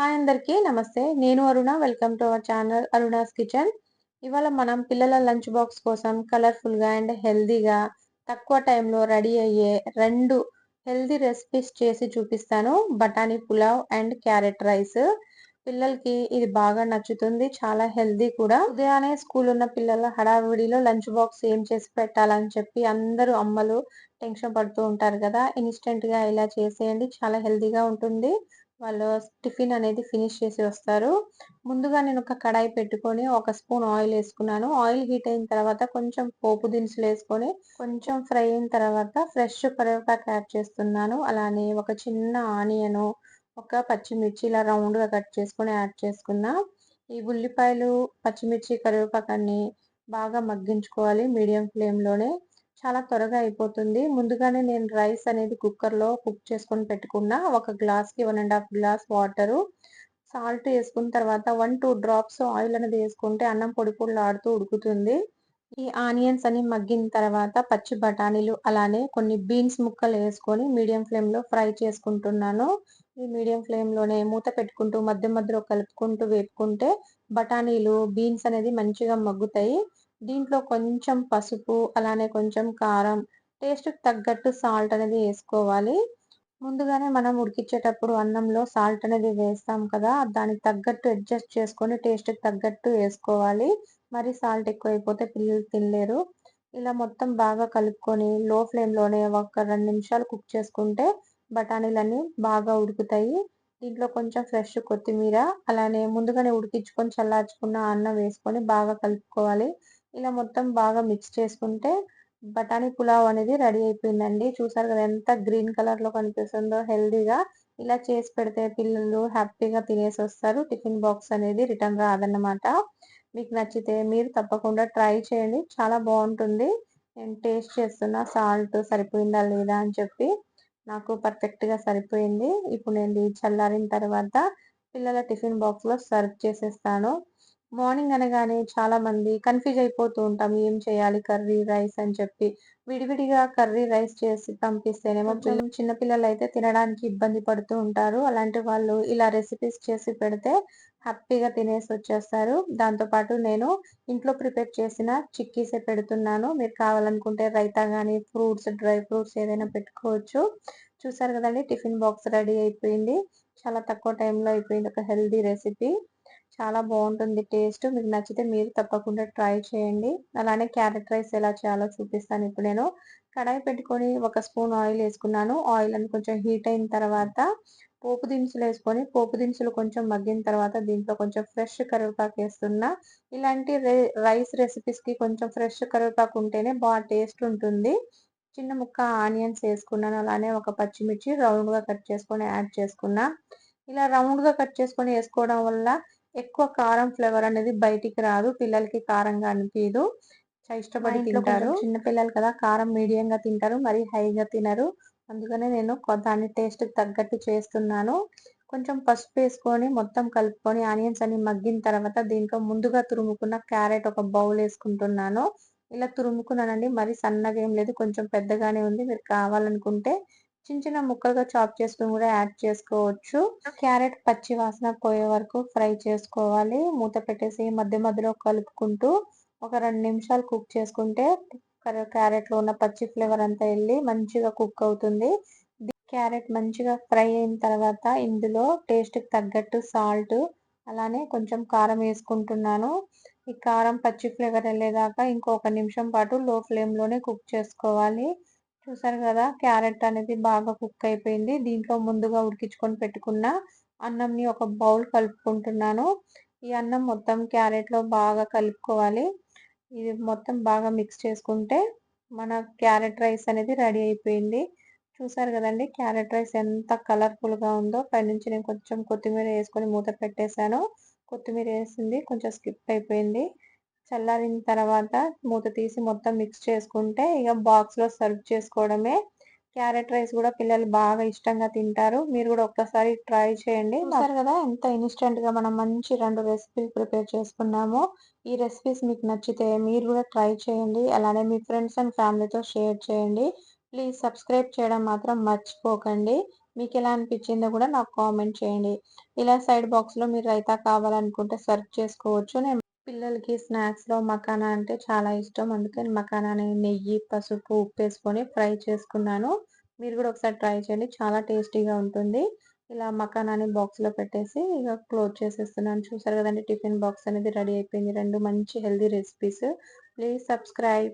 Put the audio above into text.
Hi అందరికీ నమస్తే. నేను Aruna welcome to our channel Aruna's kitchen. ఇవాళ మనం పిల్లల లంచ్ బాక్స్ కోసం కలర్ఫుల్గా అండ్ హెల్దీగా తక్కువ టైంలో రెడీ అయ్యే రెండు హెల్దీ రెసిపీస్ చేసి చూపిస్తాను. బఠానీ పులావ్ అండ్ క్యారెట్ రైస్. పిల్లలకి ఇది బాగా నచ్చుతుంది చాలా హెల్దీ కూడా. ఉదయాన్నే స్కూల్ ఉన్న పిల్లల హడావిడిలో లంచ్ బాక్స్ ఏం చేసి పెట్టాలని చెప్పి అందరూ అమ్మలు టెన్షన్ పడుతూ ఉంటారు కదా. ఇన్స్టెంట్గా ఇలా చేసేయండి చాలా హెల్దీగా ఉంటుంది. వాళ్ళు టిఫిన్ అనేది ఫినిష్ చేసి వస్తారు. ముందుగా నేను ఒక కడాయి పెట్టుకొని ఒక స్పూన్ ఆయిల్ వేసుకున్నాను. ఆయిల్ హీట్ అయిన తర్వాత కొంచెం పోపు దినుసులు వేసుకొని కొంచెం ఫ్రై అయిన తర్వాత ఫ్రెష్ కరివేపాకు యాడ్ చేస్తున్నాను. అలానే ఒక చిన్న ఆనియను ఒక పచ్చిమిర్చి ఇలా రౌండ్గా కట్ చేసుకొని యాడ్ చేసుకున్నా ఈ ఉల్లిపాయలు పచ్చిమిర్చి కరివేపాకాన్ని బాగా మగ్గించుకోవాలి మీడియం ఫ్లేమ్లోనే. చాలా త్వరగా అయిపోతుంది. ముందుగానే నేను రైస్ అనేది కుక్కర్లో కుక్ చేసుకొని పెట్టుకున్నా. ఒక గ్లాస్కి one and half glass water. Salt వేసుకున్న తర్వాత వన్ టూ డ్రాప్స్ ఆయిల్ అనేది వేసుకుంటే అన్నం పొడి పొడిలాడుతూ ఉడుకుతుంది. ఈ ఆనియన్స్ అని మగ్గిన తర్వాత పచ్చి బఠానీలు అలానే కొన్ని బీన్స్ ముక్కలు వేసుకొని మీడియం ఫ్లేమ్లో ఫ్రై చేసుకుంటున్నాను. ఈ మీడియం ఫ్లేమ్లోనే మూత పెట్టుకుంటూ మధ్య మధ్యలో కలుపుకుంటూ వేపుకుంటే బఠానీలు బీన్స్ అనేది మంచిగా మగ్గుతాయి. దీంట్లో కొంచెం పసుపు అలానే కొంచెం కారం టేస్ట్కి తగ్గట్టు సాల్ట్ అనేది వేసుకోవాలి. ముందుగానే మనం ఉడికించేటప్పుడు అన్నంలో సాల్ట్ అనేది వేస్తాం కదా దానికి తగ్గట్టు అడ్జస్ట్ చేసుకొని టేస్ట్కి తగ్గట్టు వేసుకోవాలి. మరి సాల్ట్ ఎక్కువైపోతే పిల్లలు తినలేరు. ఇలా మొత్తం బాగా కలుపుకొని లో ఫ్లేమ్లోనే ఒక రెండు నిమిషాలు కుక్ చేసుకుంటే బఠానీలన్నీ బాగా ఉడుకుతాయి. దీంట్లో కొంచెం ఫ్రెష్ కొత్తిమీర అలానే ముందుగానే ఉడికించుకొని చల్లార్చుకున్న అన్నం వేసుకొని బాగా కలుపుకోవాలి. ఇలా మొత్తం బాగా మిక్స్ చేసుకుంటే బఠానీ పులావ్ అనేది రెడీ అయిపోయిందండి. చూసారు కదా ఎంత గ్రీన్ కలర్లో కనిపిస్తుందో హెల్దీగా ఇలా చేసి పెడితే పిల్లలు హ్యాపీగా తినేసి వస్తారు. టిఫిన్ బాక్స్ అనేది రిటర్న్ రాదన్నమాట. మీకు నచ్చితే మీరు తప్పకుండా ట్రై చేయండి. చాలా బాగుంటుంది. నేను టేస్ట్ చేస్తున్నా సాల్ట్ సరిపోయిందా లేదా అని చెప్పి నాకు పర్ఫెక్ట్గా సరిపోయింది. ఇప్పుడు నేను చల్లారిన తర్వాత పిల్లల టిఫిన్ బాక్స్లో సర్వ్ చేసేస్తాను. మార్నింగ్ అనగానే చాలా మంది కన్ఫ్యూజ్ అయిపోతూ ఉంటాం. ఏం చేయాలి? కర్రీ రైస్ అని చెప్పి విడివిడిగా కర్రీ రైస్ చేసి పంపిస్తేనేమో చిన్న పిల్లలు అయితే తినడానికి ఇబ్బంది పడుతూ ఉంటారు. అలాంటి వాళ్ళు ఇలా రెసిపీస్ చేసి పెడితే హ్యాపీగా తినేసి వచ్చేస్తారు. దాంతో పాటు నేను ఇంట్లో ప్రిపేర్ చేసిన చిక్కీసే పెడుతున్నాను. మీరు కావాలనుకుంటే రైతా కానీ ఫ్రూట్స్ డ్రై ఫ్రూట్స్ ఏదైనా పెట్టుకోవచ్చు. చూసారు కదండి టిఫిన్ బాక్స్ రెడీ అయిపోయింది. చాలా తక్కువ టైంలో అయిపోయింది ఒక హెల్దీ రెసిపీ. చాలా బాగుంటుంది టేస్ట్. మీకు నచ్చితే మీరు తప్పకుండా ట్రై చేయండి. అలానే క్యారెట్ రైస్ ఎలా చేయాలో చూపిస్తాను ఇప్పుడు నేను. కడాయి పెట్టుకొని ఒక స్పూన్ ఆయిల్ వేసుకున్నాను. ఆయిల్ అని కొంచెం హీట్ అయిన తర్వాత పోపు దినుసులు వేసుకొని పోపు దినుసులు కొంచెం మగ్గిన తర్వాత దీంట్లో కొంచెం ఫ్రెష్ కరివేపాకు వేస్తున్నా. ఇలాంటి రైస్ రెసిపీస్కి కొంచెం ఫ్రెష్ కరివేపాకు ఉంటేనే బాగా టేస్ట్ ఉంటుంది. చిన్న ముక్క ఆనియన్స్ వేసుకున్నాను. అలానే ఒక పచ్చిమిర్చి రౌండ్గా కట్ చేసుకొని యాడ్ చేసుకున్నా. ఇలా రౌండ్గా కట్ చేసుకొని వేసుకోవడం వల్ల ఎక్కువ కారం ఫ్లేవర్ అనేది బయటికి రాదు. పిల్లలకి కారంగా అనిపించదు ఇష్టపడి తింటారు. చిన్న పిల్లలు కదా కారం మీడియం గా తింటారు. మరి హైగా తినరు. అందుకనే నేను దాని టేస్ట్ తగ్గట్టు చేస్తున్నాను. కొంచెం పసుపు వేసుకొని మొత్తం కలుపుకొని ఆనియన్స్ అన్ని మగ్గిన తర్వాత దీంట్లో ముందుగా తురుముకున్న క్యారెట్ ఒక బౌల్ వేసుకుంటున్నాను. ఇలా తురుముకున్నానండి. మరి సన్నగా ఏం లేదు. కొంచెం పెద్దగానే ఉంది. మీరు కావాలనుకుంటే చిన్న చిన్న ముక్కలుగా చాప్ చేసుకుని కూడా యాడ్ చేసుకోవచ్చు. క్యారెట్ పచ్చి వాసన పోయే వరకు ఫ్రై చేసుకోవాలి. మూత పెట్టేసి మధ్య మధ్యలో కలుపుకుంటూ ఒక రెండు నిమిషాలు కుక్ చేసుకుంటే క్యారెట్లో ఉన్న పచ్చి ఫ్లేవర్ అంతా వెళ్ళి మంచిగా కుక్ అవుతుంది. క్యారెట్ మంచిగా ఫ్రై అయిన తర్వాత ఇందులో టేస్ట్ తగ్గట్టు సాల్ట్ అలానే కొంచెం కారం వేసుకుంటున్నాను. ఈ కారం పచ్చి ఫ్లేవర్ వెళ్ళేదాకా ఇంకొక నిమిషం పాటు లో ఫ్లేమ్లోనే కుక్ చేసుకోవాలి. చూసారు కదా క్యారెట్ అనేది బాగా కుక్ అయిపోయింది. దీంట్లో ముందుగా ఉడికించుకొని పెట్టుకున్న అన్నంని ఒక బౌల్ కలుపుకుంటున్నాను. ఈ అన్నం మొత్తం క్యారెట్లో బాగా కలుపుకోవాలి. ఇది మొత్తం బాగా మిక్స్ చేసుకుంటే మన క్యారెట్ రైస్ అనేది రెడీ అయిపోయింది. చూసారు కదండి క్యారెట్ రైస్ ఎంత కలర్ఫుల్గా ఉందో. పైనుంచి నేను కొంచెం కొత్తిమీర వేసుకొని మూత పెట్టేశాను. కొత్తిమీర వేసింది కొంచెం స్కిప్ అయిపోయింది. చల్లారిన తర్వాత మూత తీసి మొత్తం మిక్స్ చేసుకుంటే ఇక బాక్స్లో సర్వ్ చేసుకోవడమే. క్యారెట్ రైస్ కూడా పిల్లలు బాగా ఇష్టంగా తింటారు. మీరు కూడా ఒక్కసారి ట్రై చేయండి. చూసారు కదా ఎంత ఇన్స్టెంట్గా మనం మంచి రెండు రెసిపీలు ప్రిపేర్ చేసుకున్నాము. ఈ రెసిపీస్ మీకు నచ్చితే మీరు కూడా ట్రై చేయండి. అలానే మీ ఫ్రెండ్స్ అండ్ ఫ్యామిలీతో షేర్ చేయండి. ప్లీజ్ సబ్స్క్రైబ్ చేయడం మాత్రం మర్చిపోకండి. మీకు ఎలా అనిపించిందో కూడా నాకు కామెంట్ చేయండి. ఇలా సైడ్ బాక్స్లో మీరు రైతా కావాలనుకుంటే సర్వ్ చేసుకోవచ్చు. నేను పిల్లలకి స్నాక్స్లో మకానా అంటే చాలా ఇష్టం. అందుకని మకానాని నెయ్యి పసుపు ఉప్పు వేసుకొని ఫ్రై చేసుకున్నాను. మీరు కూడా ఒకసారి ట్రై చేయండి. చాలా టేస్టీగా ఉంటుంది. ఇలా మకానాని బాక్స్లో పెట్టేసి ఇక క్లోజ్ చేసేస్తున్నాను. చూసారు కదండి టిఫిన్ బాక్స్ అనేది రెడీ అయిపోయింది. రెండు మంచి హెల్దీ రెసిపీస్. Please subscribe.